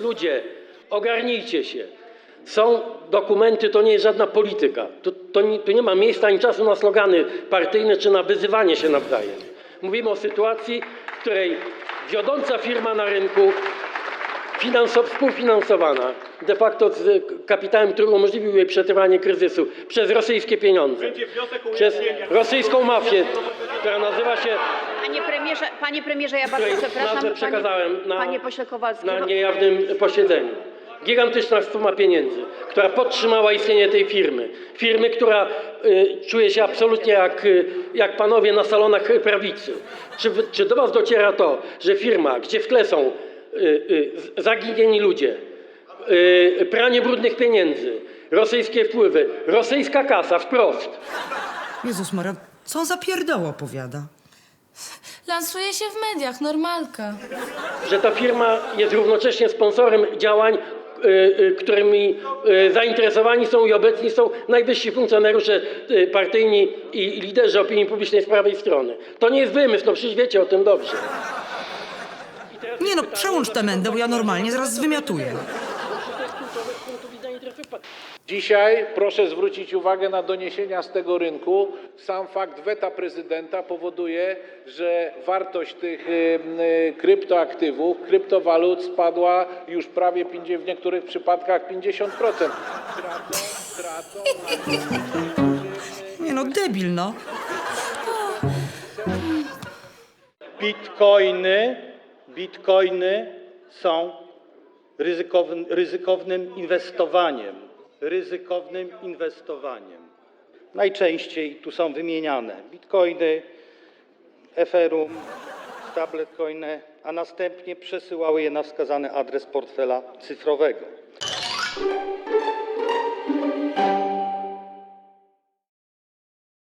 Ludzie, ogarnijcie się. Są dokumenty, to nie jest żadna polityka. Tu, to nie, tu nie ma miejsca ani czasu na slogany partyjne czy na wyzywanie się nawzajem. Mówimy o sytuacji, w której wiodąca firma na rynku, finanso, współfinansowana de facto z kapitałem, który umożliwił jej przetrwanie kryzysu przez rosyjskie pieniądze, przez rosyjską mafię, która nazywa się Panie premierze, panie premierze, ja bardzo której przepraszam. nazwę przekazałem panie, na, panie pośle Kowalski. na no- niejawnym posiedzeniu. Gigantyczna suma pieniędzy, która podtrzymała istnienie tej firmy. Firmy, która y, czuje się absolutnie jak, y, jak panowie na salonach prawicy. Czy, wy- czy do was dociera to, że firma, gdzie w tle są y, y, z- zaginieni ludzie, y, pranie brudnych pieniędzy, rosyjskie wpływy, rosyjska kasa wprost, Jezus Maria, co on za pierdoło opowiada? Lansuje się w mediach, normalka. że ta firma jest równocześnie sponsorem działań, y, y, którymi y, zainteresowani są i obecni są najwyżsi funkcjonariusze y, partyjni i liderzy opinii publicznej z prawej strony. To nie jest wymysł, no przecież wiecie o tym dobrze. Nie no, przełącz tę mędę, bo ja normalnie zaraz zwymiotuję. Dzisiaj proszę zwrócić uwagę na doniesienia z tego rynku. Sam fakt weta prezydenta powoduje, że wartość tych y, y, kryptoaktywów, kryptowalut spadła już prawie 50, w niektórych przypadkach 50%. Tracą, tracą Nie no, debil no. Bitcoiny, bitcoiny są ryzykownym inwestowaniem. Ryzykownym inwestowaniem. Najczęściej tu są wymieniane bitcoiny, Ethereum, stablecoiny, a następnie przesyłały je na wskazany adres portfela cyfrowego.